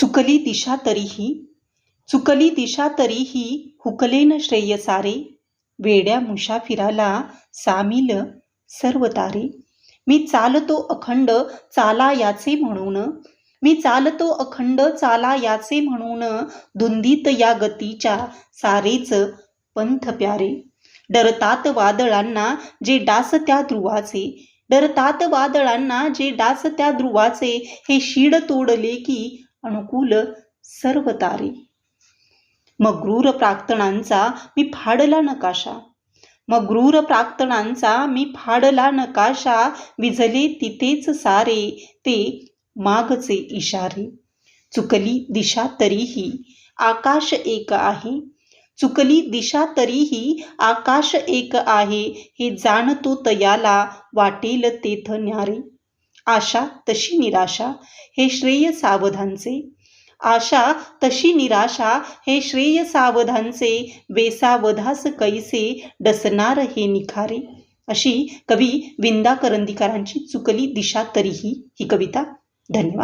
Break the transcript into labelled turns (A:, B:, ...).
A: चुकली दिशा तरीही चुकली दिशा तरीही हुकलेन श्रेय सारे वेड्या मुसाफिराला सामील सर्व तारे. मी चालतो अखंड चाला याचे म्हणून मी चालतो अखंड चाला याचे म्हणून धुंदीत या गतीच्या सारेच पंथ प्यारे. डरतात वादळांना जे डास त्या ध्रुवाचे डरतात वादळांना जे डास त्या ध्रुवाचे हे शीड तोडले की अनुकूल सर्व तारे. मग्रूर प्राक्तनांचा मी फाडला नकाशा. मग्रूर प्राक्तनांचा मी फाडला नकाशा विझले तिथेच सारे ते मागचे इशारे. चुकली दिशा तरीही आकाश एक आहे. चुकली दिशा तरीही आकाश एक आहे हे जाणतो तयाला वाटेल तेथ न्यारे. आशा तशी निराशा हे श्रेय सावधानचे. आशा तशी निराशा हे श्रेय सावधानचे. बेसावधास कैसे डसणार हे निखारे. अशी कवी विंदा करंदीकरांची चुकली दिशा तरीही ही कविता. धन्यवाद.